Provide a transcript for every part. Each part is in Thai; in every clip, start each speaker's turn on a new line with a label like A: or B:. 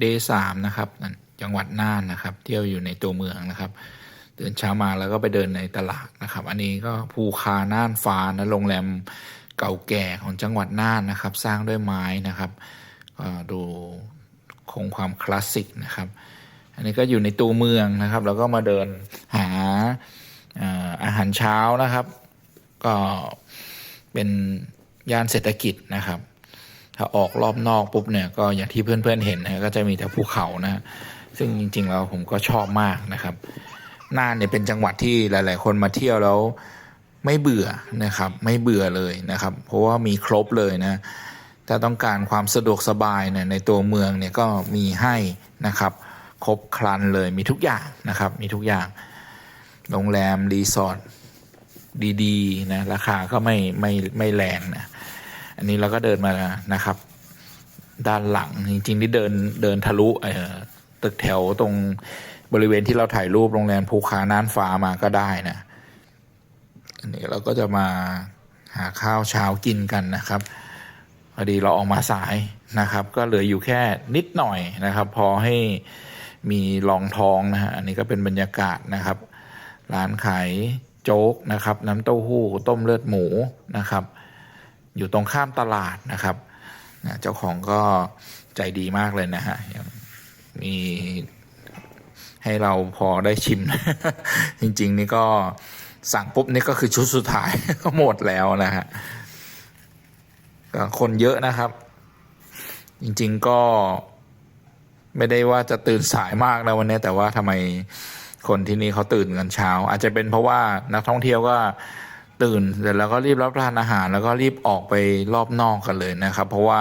A: เดย์สามนะครับจังหวัดน่านนะครับ เที่ยวอยู่ในตัวเมืองนะครับตื่นเช้ามาแล้วก็ไปเดินในตลาดนะครับ อันนี้ก็ภูคาน่านฟ้านะโรงแรมเก่าแก่ของจังหวัดน่านนะครับ สร้างด้วยไม้นะครับก็ดูคงความคลาสสิกนะครับ อันนี้ก็อยู่ในตัวเมืองนะครับ แล้วก็มาเดินหาเอ่ออาหารเช้านะครับ ก็เป็นย่านเศรษฐกิจนะครับ ถ้าออกรอบนอกปุ๊บเนี่ยก็อย่างที่เพื่อนๆเห็นนะก็จะมีแต่ภูเขานะซึ่งจริงๆแล้วผมก็ชอบมากนะครับน่านเนี่ยเป็นจังหวัดที่หลาย ๆ คนมาเที่ยวแล้วไม่เบื่อนะครับ ไม่เบื่อเลยนะครับ เพราะว่ามีครบเลยนะถ้าต้องการความสะดวกสบายเนี่ยในตัวเมืองเนี่ยก็มีให้นะครับ ครบครันเลยมีทุกอย่างนะครับ มีทุกอย่างโรงแรมรีสอร์ทดี ๆ นะ ราคาก็ไม่ไม่ไม่แรงนะ อันนี้เราก็เดินมานะครับ ด้านหลังจริงๆที่เดินเดินทะลุตึกแถวตรงบริเวณที่เราถ่ายรูปโรงแรมภูคาน่านฟ้ามาก็ได้นะอันนี้เราก็จะมาหาข้าวเช้ากินกันนะครับพอดีเราออกมาสายนะครับ ก็เหลืออยู่แค่นิดหน่อยนะครับ พอให้มีรองท้องนะฮะอันนี้ก็เป็นบรรยากาศนะครับ ร้านขายโจ๊กนะครับ น้ำเต้าหู้ต้มเลือดหมูนะครับ อยู่ตรงข้ามตลาดนะครับนะเจ้าของก็ใจดีมากเลยนะฮะยังมีให้เราพอได้ชิม จริง ๆ นี่ก็สั่งปุ๊บนี่ก็คือชุดสุดท้ายก็หมดแล้วนะฮะก็คนเยอะนะครับ จริง ๆก็ไม่ได้ว่าจะตื่นสายมากนะวันนี้ แต่ว่าทำไมคนที่นี่เขาตื่นกันเช้า อาจจะเป็นเพราะว่านักท่องเที่ยวก็ ตื่นเสร็จแล้วก็รีบรับประทานอาหาร แล้วก็รีบออกไปรอบนอกกันเลยนะครับ เพราะว่า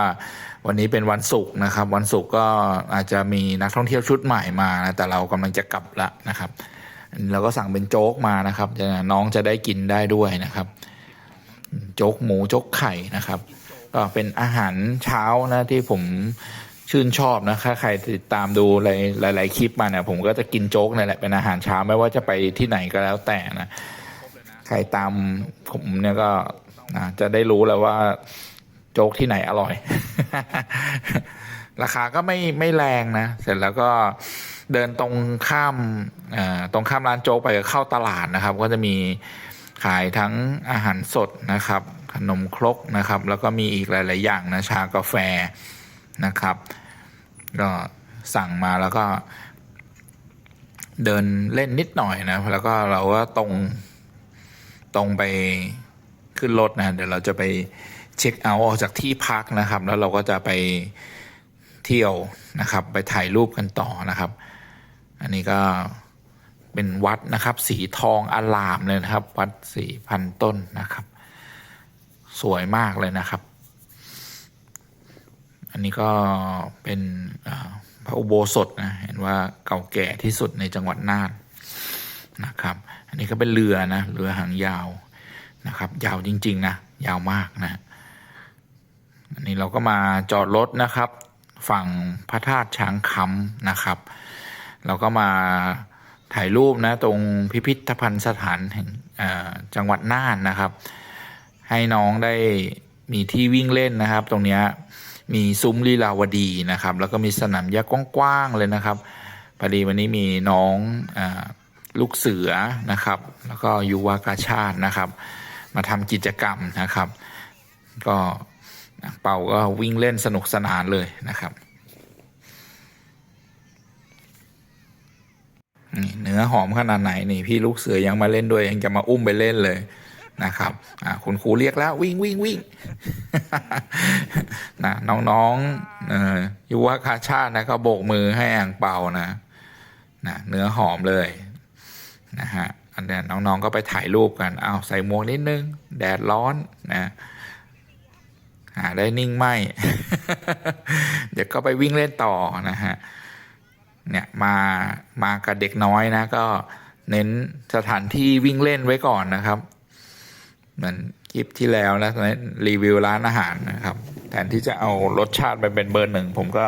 A: วันนี้เป็นวันศุกร์นะครับ วันศุกร์ก็อาจจะมีนักท่องเที่ยวชุดใหม่มานะแต่เรากำลังจะกลับละนะครับเราก็สั่งเป็นโจ๊กมานะครับจะน้องจะได้กินได้ด้วยนะครับ โจ๊กหมูโจ๊กไข่นะครับ ก็เป็นอาหารเช้านะที่ผมชื่นชอบนะถ้าใครติดตามดูหลายหลายๆคลิปมาเนี่ยผมก็จะกินโจ๊กนี่แหละเป็นอาหารเช้าไม่ว่าจะไปที่ไหนก็แล้วแต่นะ ครตามผมเนี่ยก็จะได้รู้แล้วว่าโจ๊กที่ไหนอร่อย ราคาก็ไม่ไม่แรงนะ เสร็จแล้วก็เดินตรงข้ามตรงข้ามร้านโจ๊กไปก็เข้าตลาดนะครับ ก็จะมีขายทั้งอาหารสดนะครับ ขนมครกนะครับ แล้วก็มีอีกหลาย ๆ อย่างนะชากาแฟนะครับ ก็สั่งมาแล้วก็เดินเล่นนิดหน่อยนะ แล้วก็เราก็ตรง ตรงไปขึ้นรถนะเดี๋ยวเราจะไปเช็คเอาท์ออกจากที่พักนะครับ แล้วเราก็จะไปเที่ยวนะครับ ไปถ่ายรูปกันต่อนะครับ อันนี้ก็เป็นวัดนะครับ สีทองอลามเลยนะครับ วัดสี่พันต้นนะครับ สวยมากเลยนะครับ อันนี้ก็เป็นพระอุโบสถนะเห็นว่าเก่าแก่ที่สุดในจังหวัดน่านนะครับ อันนี้ก็เป็นเรือนะเรือหางยาวนะครับ ยาวจริง ๆ นะ ยาวมากนะอันนี้เราก็มาจอดรถนะครับ ฝั่งพระธาตุช้างคำนะครับ เราก็มาถ่ายรูปนะตรงพิพิธภัณฑ์สถานแห่งจังหวัดน่านนะครับ ให้น้องได้มีที่วิ่งเล่นนะครับ ตรงนี้มีซุ้มลีลาวดีนะครับ แล้วก็มีสนามหญ้ากว้างๆเลยนะครับพอดีวันนี้มีน้องอ ลูกเสือนะครับ แล้วก็ยุวากาชาตินะครับ มาทำกิจกรรมนะครับ ก็เป่าก็วิ่งเล่นสนุกสนานเลยนะครับนี่เนื้อหอมขนาดไหนนี่พี่ลูกเสือยังมาเล่นด้วยยังจะมาอุ้มไปเล่นเลยนะครับคุณครูเรียกแล้ววิ่งวิ่งวิ่งนะน้องๆเอ่อยุวคาชาตินะก็โบกมือให้อ่างเป่านะนะเนื้อหอมเลย นะฮะอันนี้น้องๆก็ไปถ่ายรูปกันเอาใส่หมวกนิดนึง แดดร้อนนะหาได้นิ่งไหมเดี๋ยวก็ไปวิ่งเล่นต่อนะฮะเนี่ยมามากับเด็กน้อยนะก็เน้นสถานที่วิ่งเล่นไว้ก่อนนะครับเหมือนคลิปที่แล้วนะตอนนี้รีวิวร้านอาหารนะครับแทนที่จะเอารสชาติไปเป็นเบอร์หนึ่งผมก็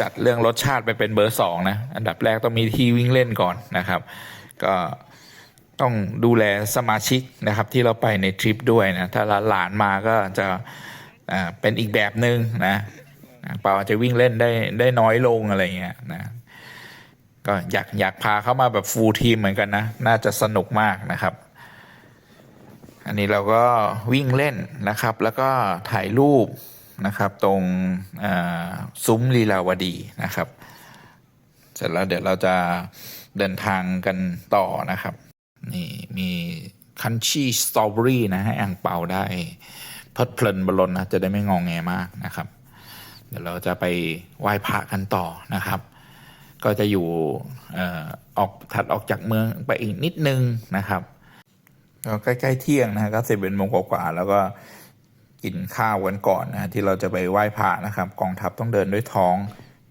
A: จัดเรื่องรสชาติไปเป็นเบอร์สองนะอันดับแรกต้องมีที่วิ่งเล่นก่อนนะครับ ก็ต้องดูแลสมาชิกนะครับที่เราไปในทริปด้วยนะถ้าหลานมาก็จะเป็นอีกแบบหนึ่งนะอ่างเปาอาจะวิ่งเล่นได้ได้น้อยลงอะไรเงี้ยนะก็อยากอยากพาเขามาแบบฟูลทีมเหมือนกันนะ น่าจะสนุกมากนะครับ อันนี้เราก็วิ่งเล่นนะครับ แล้วก็ถ่ายรูปนะครับตรงซุ้มลีลาวดีนะครับ เสร็จแล้วเดี๋ยวเราจะ เดินทางกันต่อนะครับ นี่มีคันชี่สตรอเบอรี่นะให้อ่างเปาได้เพลิดเพลินบนรถนะจะได้ไม่งองแงมากนะครับ เดี๋ยวเราจะไปไหว้พระกันต่อนะครับ ก็จะอยู่ออกถัดออกจากเมืองไปอีกนิดนึงนะครับก็ใกล้ๆเที่ยงนะก็สิบเอ็ดโมงกว่าแล้วก็กินข้าวกันก่อนนะที่เราจะไปไหว้พระนะครับ กองทัพต้องเดินด้วยท้อง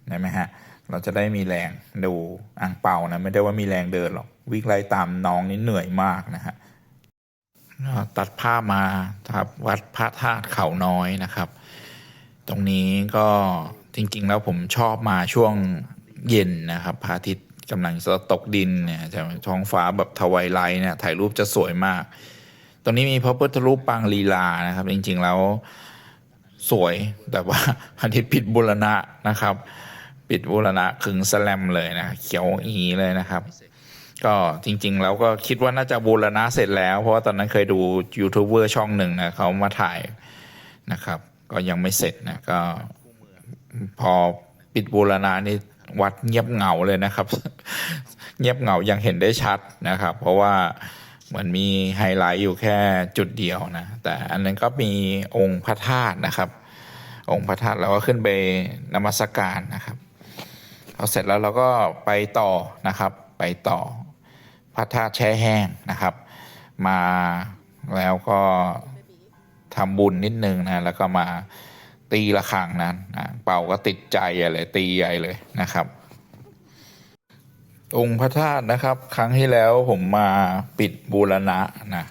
A: ได้ไหมฮะเราจะได้มีแรงดูอ่างเป่านะไม่ได้ว่ามีแรงเดินหรอกวิ่งไล่ตามน้องนี่เหนื่อยมากนะฮะตัดภาพมาครับวัดพระธาตุเขาน้อยนะครับ ตรงนี้ก็จริง ๆ แล้วผมชอบมาช่วงเย็นนะครับพระอาทิตย์กำลังจะตกดินเนี่ยจะท้องฟ้าแบบทวายไลท์เนี่ยถ่ายรูปจะสวยมาก ตรงนี้มีพระพุทธรูปปางลีลานะครับ จริง ๆ แล้วสวยแต่ว่าอาทิตย์ผิดบุรณะนะครับ ปิดบูรณะขึงสแลมเลยนะเขียวอีเลยนะครับ ก็จริงๆ แล้วก็คิดว่าน่าจะบูรณะเสร็จแล้ว เพราะว่าตอนนั้นเคยดูยูทูบเบอร์ช่องหนึ่งนะเขามาถ่ายนะครับ ก็ยังไม่เสร็จนะก็พอปิดบูรณะนี่วัดเงียบเหงาเลยนะครับ เงียบเหงายังเห็นได้ชัดนะครับ เพราะว่าเหมือนมีไฮไลท์อยู่แค่จุดเดียวนะ แต่อันนั้นก็มีองค์พระธาตุนะครับ องค์พระธาตุเราก็ขึ้นไปนมัสการนะครับ พอเสร็จแล้วเราก็ไปต่อนะครับ ไปต่อพระธาตุแช่แห้งนะครับ มาแล้วก็ทำบุญนิดนึงนะแล้วก็มาตีระฆังนั้นะเป่าก็ติดใจใหญ่เลยตีใหญ่เลยนะครับ องค์พระธาตุนะครับ ครั้งที่แล้วผมมาปิดบูรณะนะ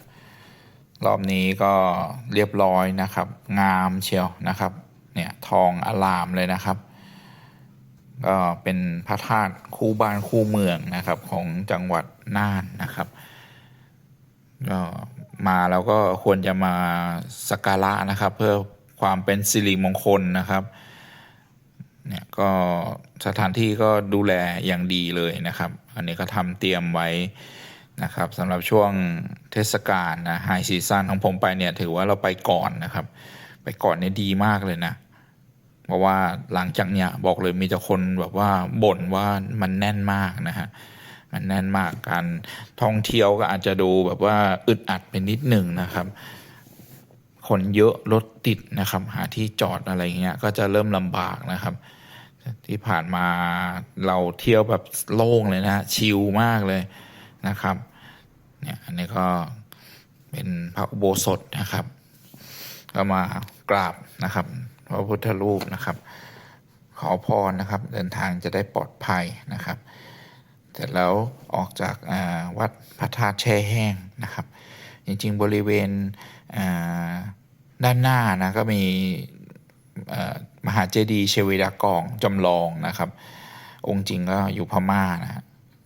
A: รอบนี้ก็เรียบร้อยนะครับ งามเชียวนะครับ เนี่ยทองอลามเลยนะครับ ก็เป็นพระธาตุคู่บ้านคู่เมืองนะครับของจังหวัดน่านนะครับก็มาแล้วก็ควรจะมาสักการะนะครับ เพื่อความเป็นสิริมงคลนะครับเนี่ยก็สถานที่ก็ดูแลอย่างดีเลยนะครับ อันนี้ก็ทำเตรียมไว้นะครับสำหรับช่วงเทศกาลนะไฮซีซั่นของผมไปเนี่ยถือว่าเราไปก่อนนะครับ ไปก่อนเนี่ยดีมากเลยนะ เพราะว่าหลังจากเนี่ยบอกเลยมีแต่คนแบบว่าบ่นว่ามันแน่นมากนะฮะมันแน่นมากการท่องเที่ยวก็อาจจะดูแบบว่าอึดอัดไปนิดหนึ่งนะครับ คนเยอะรถติดนะครับ หาที่จอดอะไรเงี้ยก็จะเริ่มลำบากนะครับ ที่ผ่านมาเราเที่ยวแบบโล่งเลยนะชิลมากเลยนะครับเนี่ยอันนี้ก็เป็นพระอุโบสถนะครับ ก็มากราบนะครับ พระพุทธรูปนะครับ ขอพรนะครับ เดินทางจะได้ปลอดภัยนะครับเสร็จแล้วออกจากาวัดพระธาตุแช่แห้งนะครับ จริงๆบริเวณด้านหน้านะก็มีมหาเจดีย์เชเวดากองจำลองนะครับ องค์จริงก็อยู่พม่านะ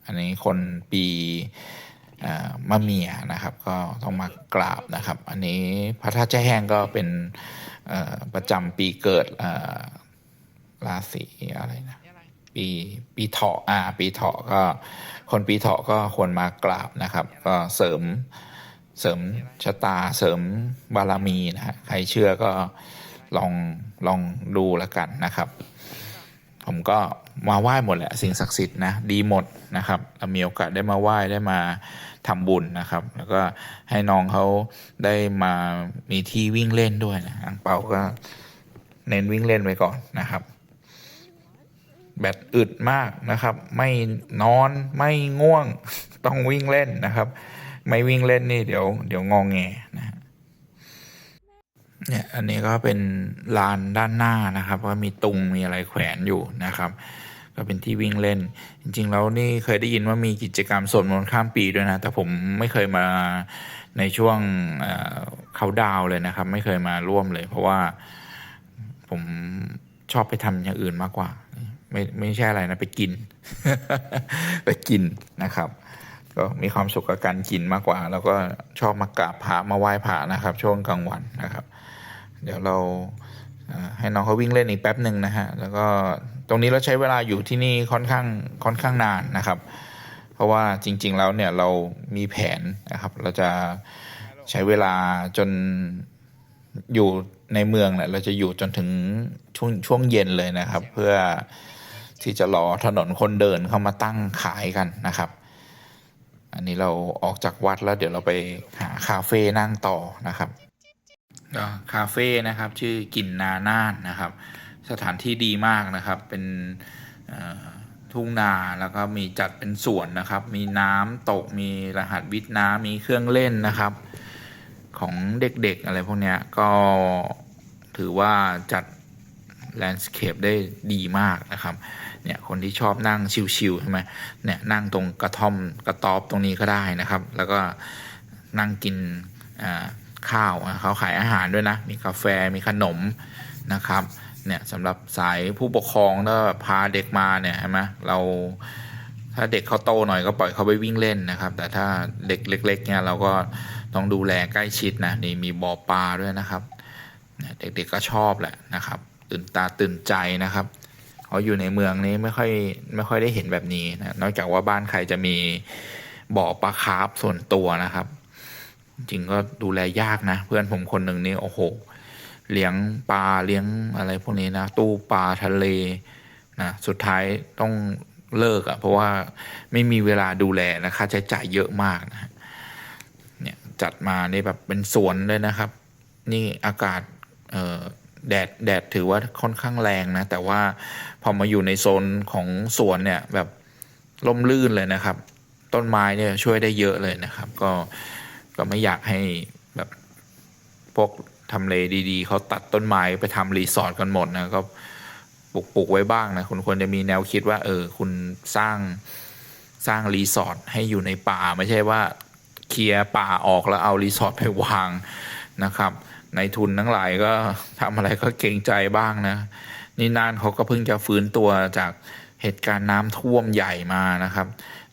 A: อันนี้คนปีมะเมียนะครับ ก็ต้องมากราบนะครับ อันนี้พระธาตุแช่แห้งก็เป็น ประจำปีเกิดราศีอะไรนะปีปีเถาะอ่า ปีเถาะก็ คนปีเถาะก็ควรมากราบนะครับ ก็เสริมเสริมชะตาเสริมบารมีนะฮะใครเชื่อก็ลองลองดูแล้วกันนะครับ ผมก็มาไหว้หมดแหละสิ่งศักดิ์สิทธิ์นะดีหมดนะครับเรามีโอกาสได้มาไหว้ได้มา ทำบุญนะครับ แล้วก็ให้น้องเขาได้มามีที่วิ่งเล่นด้วยนะอังเปาก็เน้นวิ่งเล่นไว้ก่อนนะครับ แบตอึดมากนะครับ ไม่นอนไม่ง่วงต้องวิ่งเล่นนะครับ ไม่วิ่งเล่นนี่เดี๋ยวเดี๋ยวงองแงนะฮะเนี่ยอันนี้ก็เป็นลานด้านหน้านะครับ ว่ามีตุงมีอะไรแขวนอยู่นะครับ ก็เป็นที่วิ่งเล่น จริง ๆ แล้วนี่เคยได้ยินว่ามีกิจกรรมสวดมนต์ข้ามปีด้วยนะ แต่ผมไม่เคยมาในช่วงเขาดาวเลยนะครับ ไม่เคยมาร่วมเลย เพราะว่าผมชอบไปทำอย่างอื่นมากกว่า ไม่ไม่ใช่อะไรนะ ไปกิน ไปกินนะครับ ก็มีความสุขกับการกินมากกว่า แล้วก็ชอบมากราบพระมาไหว้พระนะครับ ช่วงกลางวันนะครับ เดี๋ยวเราให้น้องเขาวิ่งเล่นอีกแป๊บหนึ่งนะฮะ แล้วก็ รงนี้เราใช้เวลาอยู่ที่นี่ค่อนข้างค่อนข้างนานนะครับ เพราะว่าจริง ๆ แล้วเนี่ยเรามีแผนนะครับ เราจะใช้เวลาจนอยู่ในเมืองเนี่ยเราจะอยู่จนถึงช่วงช่วงเย็นเลยนะครับ เพื่อที่จะรอถนนคนเดินเข้ามาตั้งขายกันนะครับ อันนี้เราออกจากวัดแล้วเดี๋ยวเราไปหาคาเฟ่นั่งต่อนะครับคาเฟ่นะครับ ชื่อกินนาน่านนะครับ สถานที่ดีมากนะครับ เป็นทุ่งนาแล้วก็มีจัดเป็นสวนนะครับ มีน้ำตกมีรหัสวิทย์น้ำมีเครื่องเล่นนะครับ ของเด็กๆอะไรพวกเนี้ยก็ถือว่าจัดแลนด์สเคปได้ดีมากนะครับ เนี่ยคนที่ชอบนั่งชิลๆใช่ไหมเนี่ยนั่งตรงกระท่อมกระต๊อบตรงนี้ก็ได้นะครับ แล้วก็นั่งกินข้าวเขาขายอาหารด้วยนะ มีกาแฟมีขนมนะครับ เนี่ยสำหรับสายผู้ปกครองถ้าพาเด็กมาเนี่ยใช่ไหมเราถ้าเด็กเขาโตหน่อยก็ปล่อยเขาไปวิ่งเล่นนะครับ แต่ถ้าเด็กเล็ก ๆ เนี่ยเราก็ต้องดูแลใกล้ชิดนะนี่มีบ่อปลาด้วยนะครับเด็กๆก็ชอบแหละนะครับ ตื่นตาตื่นใจนะครับเพราอยู่ในเมืองนี้ไม่ค่อยไม่ค่อยได้เห็นแบบนี้นะนอกจากว่าบ้านใครจะมีบ่อปลาคาร์ฟส่วนตัวนะครับ จริงก็ดูแลยากนะ เพื่อนผมคนหนึ่งนี่โอ้โห เลี้ยงปลาเลี้ยงอะไรพวกนี้นะ ตู้ปลาทะเลนะสุดท้ายต้องเลิกอะ่ะเพราะว่าไม่มีเวลาดูแลนะค่าใช้จ่ายเยอะมากนะเนี่ยจัดมานี่แบบเป็นสวนเลยนะครับ นี่อากาศเอ่อแดดแดดถือว่าค่อนข้างแรงนะ แต่ว่าพอมาอยู่ในโซนของสวนเนี่ยแบบล่มลื่นเลยนะครับ ต้นไม้เนี่ยช่วยได้เยอะเลยนะครับ ก็ก็ไม่อยากให้แบบพวก ทำเลดีๆเขาตัดต้นไม้ไปทำรีสอร์ทกันหมดนะก็ปลูกปลูกไว้บ้างนะคุณควรจะมีแนวคิดว่า เออ คุณสร้างสร้างรีสอร์ทให้อยู่ในป่า ไม่ใช่ว่าเคลียร์ป่าออกแล้วเอารีสอร์ทไปวางนะครับในทุนทั้งหลายก็ทำอะไรก็เกรงใจบ้างนะ นี่นานเขาก็เพิ่งจะฟื้นตัวจากเหตุการณ์น้ำท่วมใหญ่มานะครับ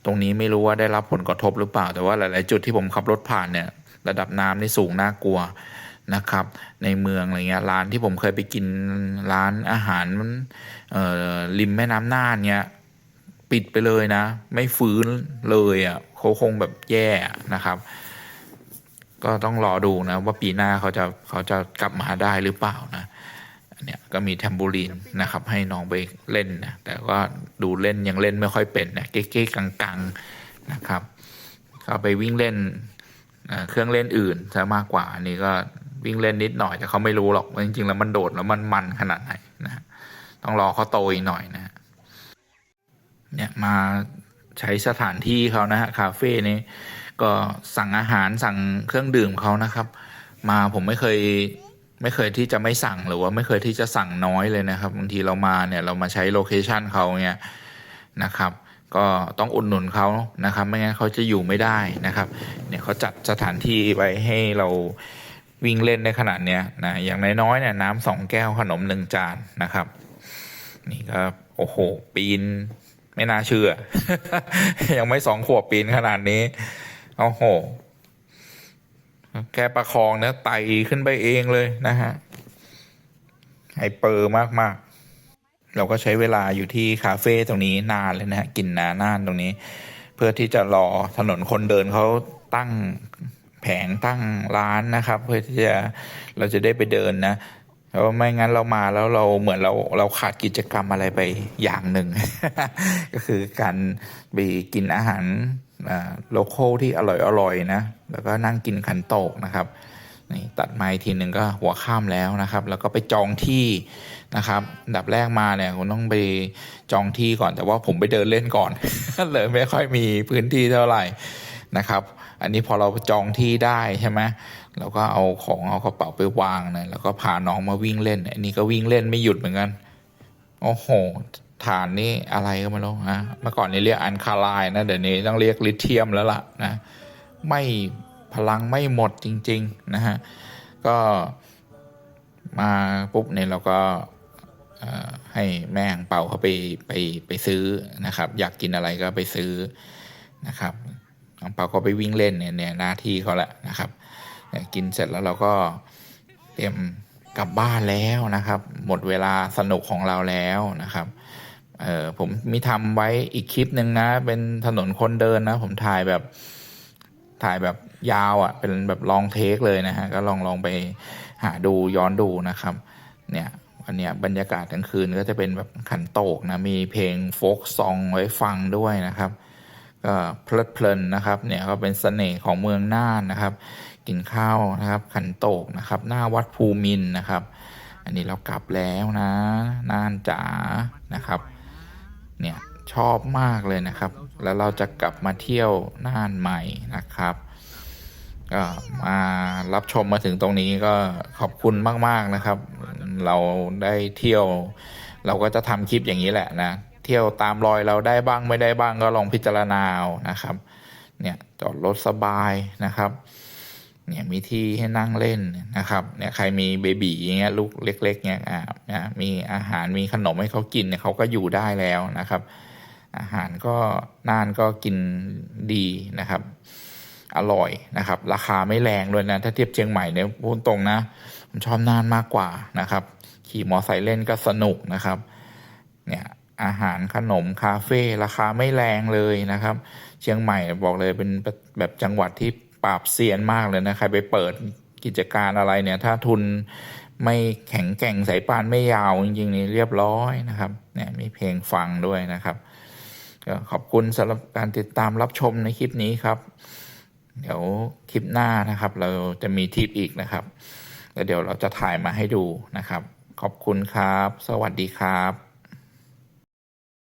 A: ตรงนี้ไม่รู้ว่าได้รับผลกระทบหรือเปล่า แต่ว่าหลาย ๆ จุดที่ผมขับรถผ่านเนี่ย ระดับน้ำนี่สูงน่ากลัว นะครับ ในเมืองอะไรเงี้ยร้านที่ผมเคยไปกินร้านอาหารมันริมแม่น้ำน่านเงี้ยปิดไปเลยนะ ไม่ฟื้นเลยอะเขาคงแบบแย่นะครับ ก็ต้องรอดูนะ ว่าปีหน้าเขาจะเขาจะกลับมาได้หรือเปล่านะเนี่ยก็มีแทมบูรีนนะครับ ให้น้องไปเล่นนะแต่ว่าดูเล่นยังเล่นไม่ค่อยเป็นนะเก๊ๆกังๆนะครับ ก็ไปวิ่งเล่นเครื่องเล่นอื่นซะมากกว่านนี้ก็ วิ่งเล่นนิดหน่อยแต่เขาไม่รู้หรอกว่าจริงๆ แล้วมันโดดแล้วมันมันขนาดไหนนะต้องรอเขาโตอีกหน่อยนะฮะเนี่ยมาใช้สถานที่เขานะฮะคาเฟ่นี้ก็สั่งอาหารสั่งเครื่องดื่มเขานะครับ มาผมไม่เคยไม่เคยที่จะไม่สั่งหรือว่าไม่เคยที่จะสั่งน้อยเลยนะครับบางทีเรามาเนี่ยเรามาใช้โลเคชันเขาเนี่ยนะครับก็ต้องอุดหนุนเขานะครับ ไม่งั้นเขาจะอยู่ไม่ได้นะครับ เนี่ยเขาจัดสถานที่ไว้ให้เรา วิ่งเล่นในขนาดเนี้ยนะอย่างน้อยๆเนี่ยน้ำสองแก้วขนมหนึ่งจานนะครับ นี่ก็โอ้โห ปีน ไม่น่าเชื่อ ยังไม่สองขวบปีนขนาดนี้โอ้โห แกประคองเนี่ยไต่ขึ้นไปเองเลยนะฮะไฮเปอร์มาก ๆ เราก็ใช้เวลาอยู่ที่คาเฟ่ตรงนี้นานเลยนะฮะกินนานานตรงนี้ เพื่อที่จะรอถนนคนเดินเขาตั้ง แผงตั้งร้านนะครับ เพื่อที่จะเราจะได้ไปเดินนะเพราะไม่งั้นเรามาแล้วเราเหมือนเราเราขาดกิจกรรมอะไรไปอย่างหนึ่ง ก็คือการไปกินอาหารโลโก้ที่อร่อยอร่อยๆนะ แล้วก็นั่งกินขันโตกนะครับนี่ตัดไม้ทีหนึ่งก็หัวข้ามแล้วนะครับ แล้วก็ไปจองที่นะครับดับแรกมาเนี่ยคุณต้องไปจองที่ก่อนแต่ว่าผมไปเดินเล่นก่อนเลยไม่ค่อยมีพื้นที่เท่าไหร่นะครับ อันนี้พอเราจองที่ได้ใช่ไหมเราก็เอาของเอากระเป๋าไปวางเนี่ยแล้วก็พาน้องมาวิ่งเล่น อันนี้ก็วิ่งเล่นไม่หยุดเหมือนกันโอ้โห ฐานนี่อะไรก็ไม่รู้นะเมื่อก่อนนี่เรียกอันคาลน์นะเดี๋ยวนี้ต้องเรียกลิเทียมแล้วล่ะนะไม่พลังไม่หมดจริง ๆ นะฮะ ก็มาปุ๊บเนี่ยเราก็ให้แม่งเป่าเขาไปไปไปซื้อนะครับ อยากกินอะไรก็ไปซื้อนะครับ อังเปาก็ไปวิ่งเล่นเนี่ยเนี่ยหน้าที่เขาแหละนะครับกินเสร็จแล้วเราก็เตรียมกลับบ้านแล้วนะครับ หมดเวลาสนุกของเราแล้วนะครับเออผมมีทำไว้อีกคลิปหนึ่งนะ เป็นถนนคนเดินนะ ผมถ่ายแบบถ่ายแบบยาวอะ่ะ เป็นแบบลองเทคเลยนะฮะ ก็ลองลองไปหาดูย้อนดูนะครับ เนี่ยวันเนี้ยบรรยากาศกลางคืนก็จะเป็นแบบขันโตกนะ มีเพลงโฟกซองไว้ฟังด้วยนะครับ เพลิดเพลินนะครับเนี่ยก็เป็นเสน่ห์ของเมืองน่านนะครับ กินข้าวนะครับ ขันโตกนะครับ หน้าวัดภูมินนะครับ อันนี้เรากลับแล้วนะน่านจ๋านะครับเนี่ยชอบมากเลยนะครับ แล้วเราจะกลับมาเที่ยวน่านใหม่นะครับก็มารับชมมาถึงตรงนี้ก็ขอบคุณมาก ๆ นะครับ เราได้เที่ยว เราก็จะทำคลิปอย่างนี้แหละนะ ที่ยวตามรอยเราได้บ้างไม่ได้บ้างก็ลองพิจารณาเอานะครับ เนี่ยจอดรถสบายนะครับเนี่ยมีที่ให้นั่งเล่นนะครับเนี่ยใครมีเบบีอย่างเงี้ยลูกเล็ก ๆเนี่ยอ่าเนี่ยมีอาหารมีขนมให้เขากินเนี่ยเขาก็อยู่ได้แล้วนะครับ อาหารก็น่านก็กินดีนะครับ อร่อยนะครับ ราคาไม่แรงด้วยนะถ้าเทียบเชียงใหม่เนี่ยพูดตรงนะผมชอบน่านมากกว่านะครับ ขี่มอไซค์เล่นก็สนุกนะครับ เนี่ย อาหารขนมคาเฟ่ราคาไม่แรงเลยนะครับ เชียงใหม่บอกเลยเป็นแบบจังหวัดที่ปราบเซียนมากเลยนะใครไปเปิดกิจการอะไรเนี่ย ถ้าทุนไม่แข็งแกร่งสายปานไม่ยาวจริงๆนี่เรียบร้อยนะครับเนี่ยมีเพลงฟังด้วยนะครับก็ขอบคุณสำหรับการติดตามรับชมในคลิปนี้ครับ เดี๋ยวคลิปหน้านะครับ เราจะมีทิปอีกนะครับแล้วเดี๋ยวเราจะถ่ายมาให้ดูนะครับ ขอบคุณครับ สวัสดีครับ